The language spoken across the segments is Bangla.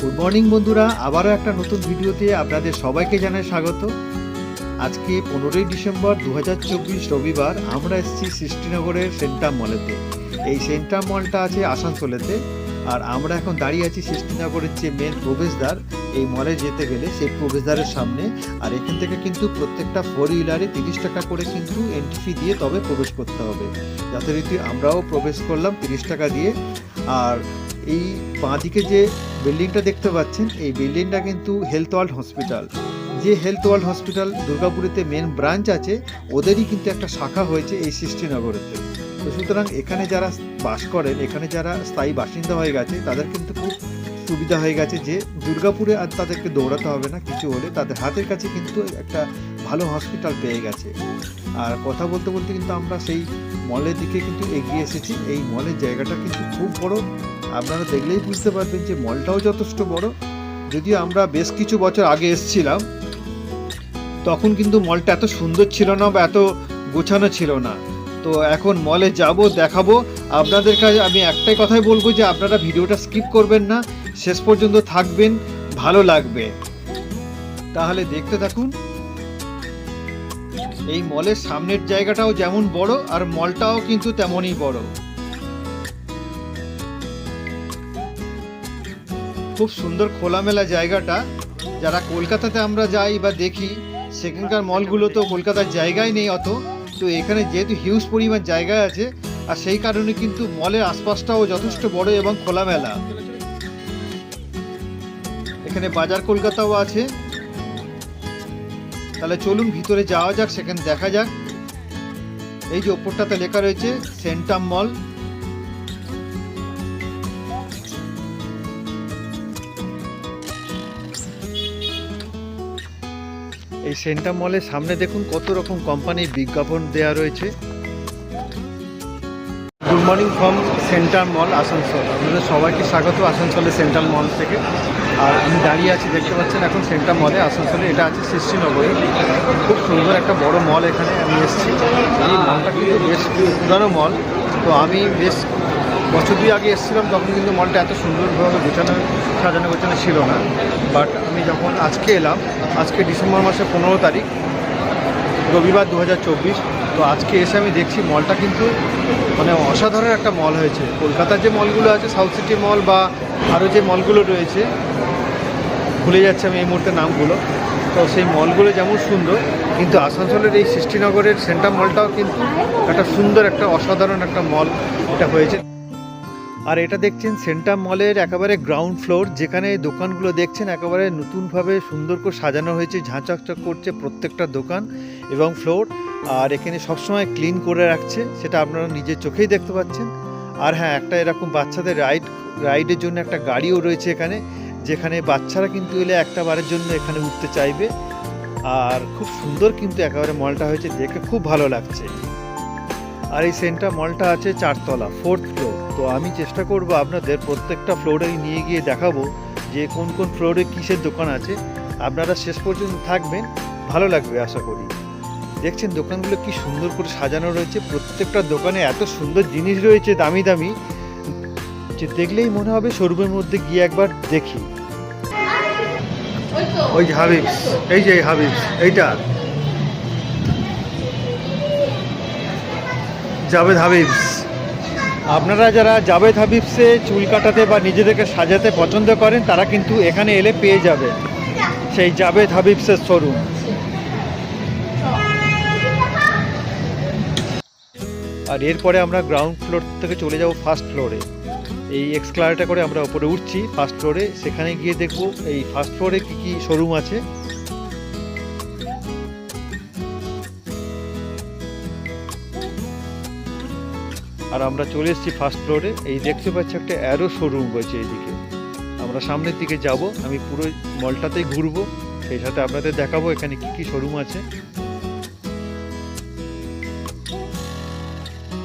গুড মর্নিং বন্ধুরা। আবারও একটা নতুন ভিডিওতে আপনাদের সবাইকে জানাই স্বাগত। আজকে পনেরোই ডিসেম্বর দু হাজার চব্বিশ রবিবার আমরা এসেছি সৃষ্টিনগরের সেন্টার মলেতে। এই সেন্টার মলটা আছে আসানসোলেতে। আর আমরা এখন দাঁড়িয়ে আছি সৃষ্টিনগরের যে মেন প্রবেশদ্বার, এই মলে যেতে গেলে সেই প্রবেশদ্বারের সামনে। আর এখান থেকে কিন্তু প্রত্যেকটা ফোর হুইলারে তিরিশ টাকা করে কিন্তু এন্ট্রি ফি দিয়ে তবে প্রবেশ করতে হবে। যথারীতি আমরাও প্রবেশ করলাম তিরিশ টাকা দিয়ে। আর এই বাঁদিকে যে বিল্ডিংটা দেখতে পাচ্ছেন, এই বিল্ডিংটা কিন্তু হেলথ ওয়ার্ল্ড হসপিটাল। যে হেলথ ওয়ার্ল্ড হসপিটাল দুর্গাপুরেতে মেন ব্রাঞ্চ আছে, ওদেরই কিন্তু একটা শাখা হয়েছে এই সৃষ্টিনগরেতে। তো সুতরাং এখানে যারা বাস করেন, এখানে যারা স্থায়ী বাসিন্দা হয়ে গেছে, তাদের কিন্তু খুব সুবিধা হয়ে গেছে যে দুর্গাপুরে আর তাদেরকে দৌড়াতে হবে না, কিছু হলে তাদের হাতের কাছে কিন্তু একটা ভালো হসপিটাল পেয়ে গেছে। আর কথা বলতে বলতে কিন্তু আমরা সেই মলের দিকে কিন্তু এগিয়ে এসেছি। এই মলের জায়গাটা কিন্তু খুব বড়। আপনারা দেখলেই বুঝতে পারবেন যে মলটাও যথেষ্ট বড়। যদিও আমরা বেশ কিছু বছর আগে এসেছিলাম, তখন কিন্তু মলটা এত সুন্দর ছিল না বা এত গোছানো ছিল না। তো এখন মলে যাব, দেখাবো। আপনাদের কাছে আমি একটাই কথাই বলব যে আপনারা ভিডিওটা স্কিপ করবেন না। শেষ পর্যন্ত থাকবেন, ভালো লাগবে। তাহলে দেখতে থাকুন। এই মলের সামনের জায়গাটাও যেমন বড় আর মলটাও কিন্তু তেমনই বড়। খুব সুন্দর খোলামেলা জায়গাটা। যারা কলকাতাতে আমরা যাই বা দেখি, সেখানকার মলগুলো তো কলকাতার জায়গায় নেই অত। তো এখানে যেহেতু হিউজ পরিমাণ জায়গা আছে, আর সেই কারণে কিন্তু মলের আশপাশটাও যথেষ্ট বড় এবং খোলামেলা। এখানে বাজার কলকাতাও আছে। তাহলে চলুন ভিতরে যাওয়া যাক, সেখানে দেখা যাক। এই যে ওপরটাতে লেখা রয়েছে, সেন্টাম মল। এই সেন্টার মলের সামনে দেখুন কত রকম কোম্পানির বিজ্ঞাপন দেয়া রয়েছে। Good morning from centre mall, Asansol. আপনাদের সবাইকে স্বাগত, আসানসোলের সেন্ট্রাল মল থেকে। আর আমি দাঁড়িয়ে আছি, দেখতে পাচ্ছেন এখন সেন্টার মলে, আসানসোলে। এটা আছে সৃষ্টিনগরে। খুব সুন্দর একটা বড় মল এখানে আমি এসেছি। এই মলটা কিন্তু বেশ পুরানো মল। তো আমি বেশ বছর দুই আগে এসেছিলাম, তখন কিন্তু মলটা এত সুন্দরভাবে গোছানো, সাজানো, গোছানো ছিল না। বাট আমি যখন আজকে এলাম, আজকে ডিসেম্বর মাসের পনেরো তারিখ, রবিবার দু হাজার চব্বিশ তো আজকে এসে আমি দেখছি মলটা কিন্তু মানে অসাধারণ একটা মল হয়েছে। কলকাতার যে মলগুলো আছে সাউথ সিটি মল বা আরও যে মলগুলো রয়েছে, ভুলে যাচ্ছে আমি এই মুহূর্তে নামগুলো। তো সেই মলগুলো যেমন সুন্দর, কিন্তু আসানসোলের এই সৃষ্টিনগরের সেন্টার মলটাও কিন্তু একটা সুন্দর, একটা অসাধারণ একটা মল এটা হয়েছে। আর এটা দেখছেন সেন্টার মলের একেবারে গ্রাউন্ড ফ্লোর যেখানে দোকানগুলো দেখছেন একেবারে নতুনভাবে সুন্দর করে সাজানো হয়েছে ঝাঁচকচক করছে প্রত্যেকটা দোকান। এবং ফ্লোর, আর এখানে সবসময় ক্লিন করে রাখছে, সেটা আপনারা নিজের চোখেই দেখতে পাচ্ছেন। আর হ্যাঁ একটা এরকম বাচ্চাদের রাইড, রাইডের জন্য একটা গাড়িও রয়েছে এখানে, যেখানে বাচ্চারা কিন্তু এলে একটা বারের জন্য এখানে উঠতে চাইবে। আর খুব সুন্দর কিন্তু একেবারে মলটা হয়েছে, দেখে খুব ভালো লাগছে। আর এই সেন্টার মলটা আছে চারতলা, ফোর্থ ফ্লোর। তো আমি চেষ্টা করব আপনাদের প্রত্যেকটা ফ্লোরে নিয়ে গিয়ে দেখাবো যে কোন কোন ফ্লোরে কিসের দোকান আছে। আপনারা শেষ পর্যন্ত থাকবেন, ভালো লাগবে আশা করি। দেখছেন দোকানগুলো কি সুন্দর করে সাজানো রয়েছে? প্রত্যেকটা দোকানে এত সুন্দর জিনিস রয়েছে, দামি দামি। যে দেখলেই মনে হবে শোরুমের মধ্যে গিয়ে একবার দেখি। ওই যে হাবিবস, এই যে হাবিবস, এইটা। জাভেদ হাবিবস। আপনারা যারা জাভেদ হাবিবসে চুল কাটাতে বা নিজেদেরকে সাজাতে পছন্দ করেন, তারা কিন্তু এখানে এলে পেয়ে যাবে। সেই জাভেদ হাবিবসের শোরুম। আর এরপরে আমরা গ্রাউন্ড ফ্লোর থেকে চলে যাব ফার্স্ট ফ্লোরে এই এক্সক্লারেটা করে আমরা উপরে উঠছি ফার্স্ট ফ্লোরে সেখানে গিয়ে দেখব এই ফার্স্ট ফ্লোরে কী কী শোরুম আছে। আর আমরা চলে এসেছি ফার্স্ট ফ্লোরে এই দেখতে পাচ্ছি একটা অ্যারো শোরুম রয়েছে এইদিকে। আমরা সামনের দিকে যাব। আমি পুরো মলটাতেই ঘুরবো। সেই সাথে আপনাদের দেখাবো এখানে কি কি শোরুম আছে।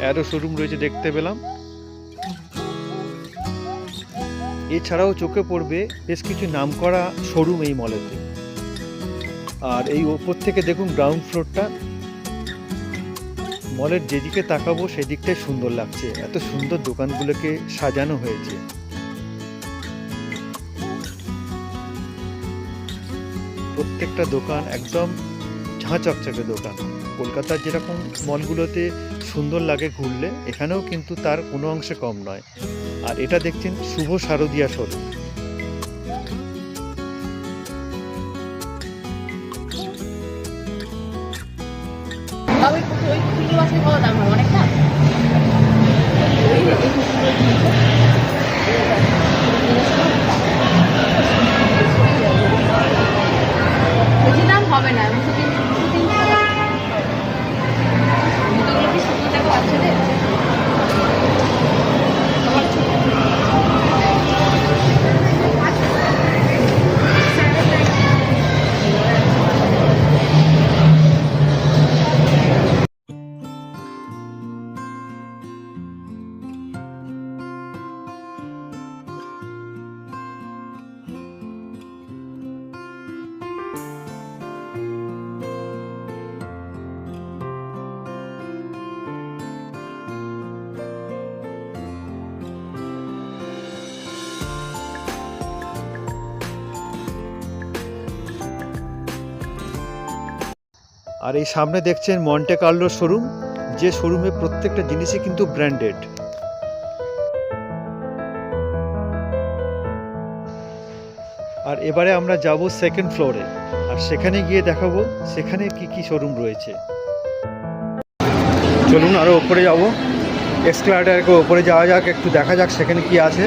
অ্যারো শোরুম রয়েছে, দেখতে পেলাম। এছাড়াও চোখে পড়বে বেশ কিছু নামকরা শোরুম এই মলেতে আর এই ওপর থেকে দেখুন গ্রাউন্ড ফ্লোরটা মলের যেদিকে তাকাবো, সেদিকটাই সুন্দর লাগছে। এত সুন্দর দোকানগুলোকে সাজানো হয়েছে। প্রত্যেকটা দোকান একদম ঝাঁ চকচকে দোকান। কলকাতার যেরকম মলগুলোতে সুন্দর লাগে ঘুরলে, এখানেও কিন্তু তার কোনো অংশে কম নয়। আর এটা দেখছেন শুভ শারদিয়া শোরুম হবে না আর এই সামনে দেখছেন মন্টে কার্লো শোরুম যে শোরুমে প্রত্যেকটা জিনিসই কিন্তু ব্র্যান্ডেড আর এবারে আমরা যাব সেকেন্ড ফ্লোরে আর সেখানে গিয়ে দেখাবো সেখানে কি কি শোরুম রয়েছে। চলুন আরও ওপরে যাব। এক্সক্লারেটারকে ওপরে যাওয়া যাক, একটু দেখা যাক সেখানে কি আছে।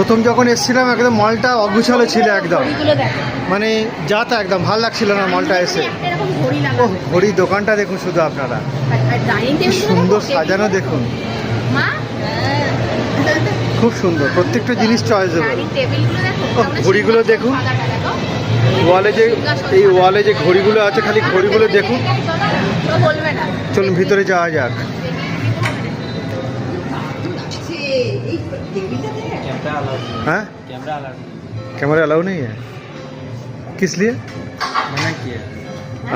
প্রথম যখন এসেছিলাম, একদম মলটা অগুছালো ছিল একদম। মানে যা তা একদম, ভালো লাগছিল না মলটা এসে। ও লাগানো ঘড়ি দোকানটা দেখুন শুধু আপনারা। সুন্দর সাজানো দেখুন। খুব সুন্দর, প্রত্যেকটা জিনিস চয়েস ঘড়িগুলো দেখুন। ওয়ালে যে, এই ওয়ালে যে ঘড়িগুলো আছে, খালি ঘড়িগুলো দেখুন। চলুন, ভিতরে যাওয়া যাক। कैमरा अलाउड হ্যাঁ कैमरा अलाउड कैमरा अलाउ नहीं है किस लिए मना किया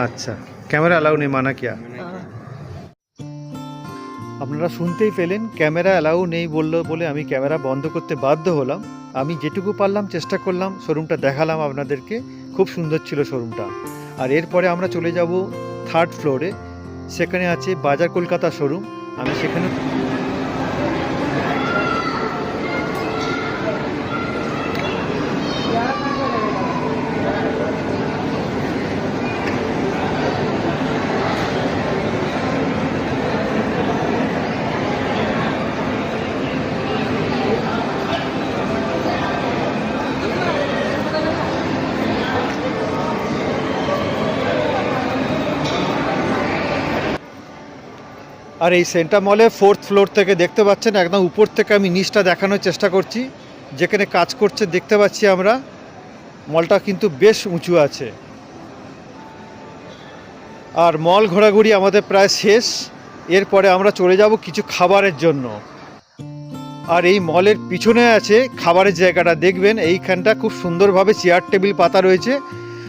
আচ্ছা ক্যামেরা অ্যালাউ নেই মানা কিয়া मना किया আপনারা শুনতেই পেলেন ক্যামেরা অ্যালাউ নেই বললো বলে আমি ক্যামেরা বন্ধ করতে বাধ্য হলাম আমি যেটুকু পারলাম চেষ্টা করলাম শোরুমটা দেখালাম আপনাদেরকে খুব সুন্দর ছিল শোরুমটা আর এরপরে আমরা চলে যাব থার্ড ফ্লোরে সেখানে আছে বাজার কলকাতা শোরুম আমি সেখানে আর এই সেন্টার মলে ফোর্থ ফ্লোর থেকে দেখতে পাচ্ছেন একদম উপর থেকে আমি নিচটা দেখানোর চেষ্টা করছি। যেখানে কাজ করছে দেখতে পাচ্ছি আমরা। মলটা কিন্তু বেশ উঁচু আছে। আর মল ঘোরাঘুরি আমাদের প্রায় শেষ। এরপরে আমরা চলে যাব কিছু খাবারের জন্য। আর এই মলের পিছনে আছে খাবারের জায়গাটা। দেখবেন এইখানটা খুব সুন্দরভাবে চেয়ার টেবিল পাতা রয়েছে।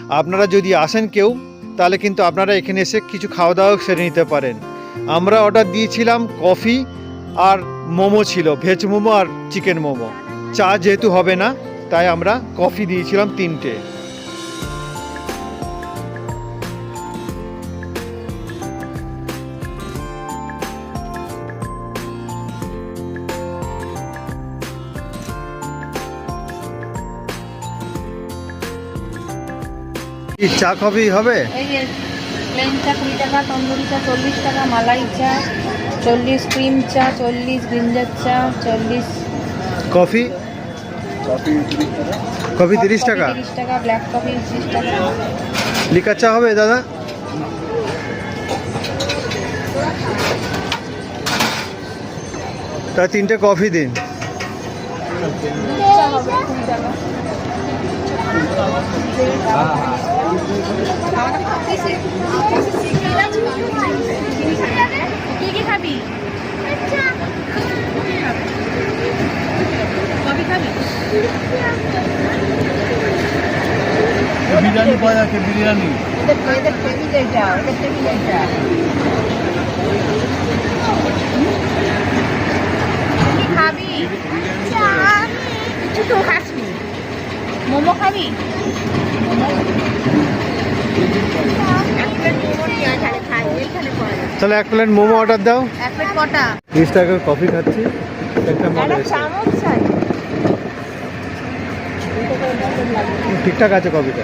আপনারা যদি আসেন কেউ, তাহলে কিন্তু আপনারা এখানে এসে কিছু খাওয়া দাওয়া সেরে নিতে পারেন। আমরা অর্ডার দিয়েছিলাম কফি আর মোমো ছিল ভেজ মোমো আর চিকেন মোমো। চা যেহেতু হবে না, তাই আমরা কফি দিয়েছিলাম তিনটে। চা কফি হবে? প্লেন চা কুড়ি টাকা তন্দুরি চা চল্লিশ টাকা মালাই চা চল্লিশ ক্রিম চা চল্লিশ ব্রিঞ্জার চা চল্লিশ। কফি? কফি তিরিশ টাকা। তিরিশ টাকা? ব্ল্যাক কফি তিরিশ টাকা। লিকার চা হবে দাদা? তা তিনটে কফি দিন। টাকা কি কি খাবি কফি খাবি? বিরিয়ানি পাওয়া যাচ্ছে বিরিয়ানি। কি খাবি কিছু তো খাসনি মোমো খাবি তাহলে এক প্লেট মোমো অর্ডার দাও। এক প্লেট কটা? টাকার কফি খাচ্ছি। একটা। চামচ চাই। ঠিকঠাক আছে কফিটা।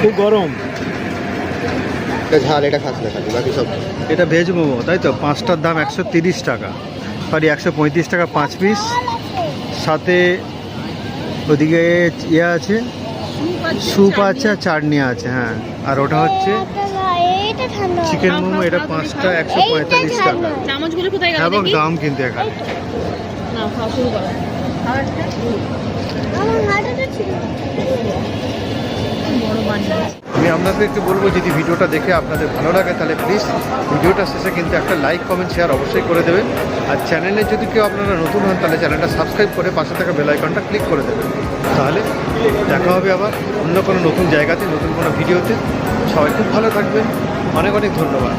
খুব গরম। এটা ঝাল এটা খাস না খালি বাকি সব। এটা ভেজ মোমো তাই তো? পাঁচটার দাম একশো তিরিশ টাকা। সরি একশো পঁয়ত্রিশ টাকা পাঁচ পিস। সাথে ওদিকে ইয়ে আছে স্যুপ আছে আর চাটনি আছে হ্যাঁ। আর ওটা হচ্ছে চিকেন মোমো এটা পাঁচটা একশো পঁয়তাল্লিশ টাকা। চামচগুলো এবং দাম কিন্তু এখানে না খাওয়া শুরু করো বড় বানিয়েছে আমি আপনাদেরকে বলব, যদি ভিডিওটা দেখে আপনাদের ভালো লাগে, তাহলে প্লিজ ভিডিওটা শেষে কিন্তু একটা লাইক কমেন্ট শেয়ার অবশ্যই করে দেবেন। আর চ্যানেলে যদি কেউ আপনারা নতুন হন, তাহলে চ্যানেলটা সাবস্ক্রাইব করে পাশে থাকা বেলাইকনটা ক্লিক করে দেবেন। তাহলে দেখা হবে আবার অন্য কোনো নতুন জায়গাতে, নতুন কোনো ভিডিওতে। সবাই খুব ভালো থাকবেন। অনেক অনেক ধন্যবাদ।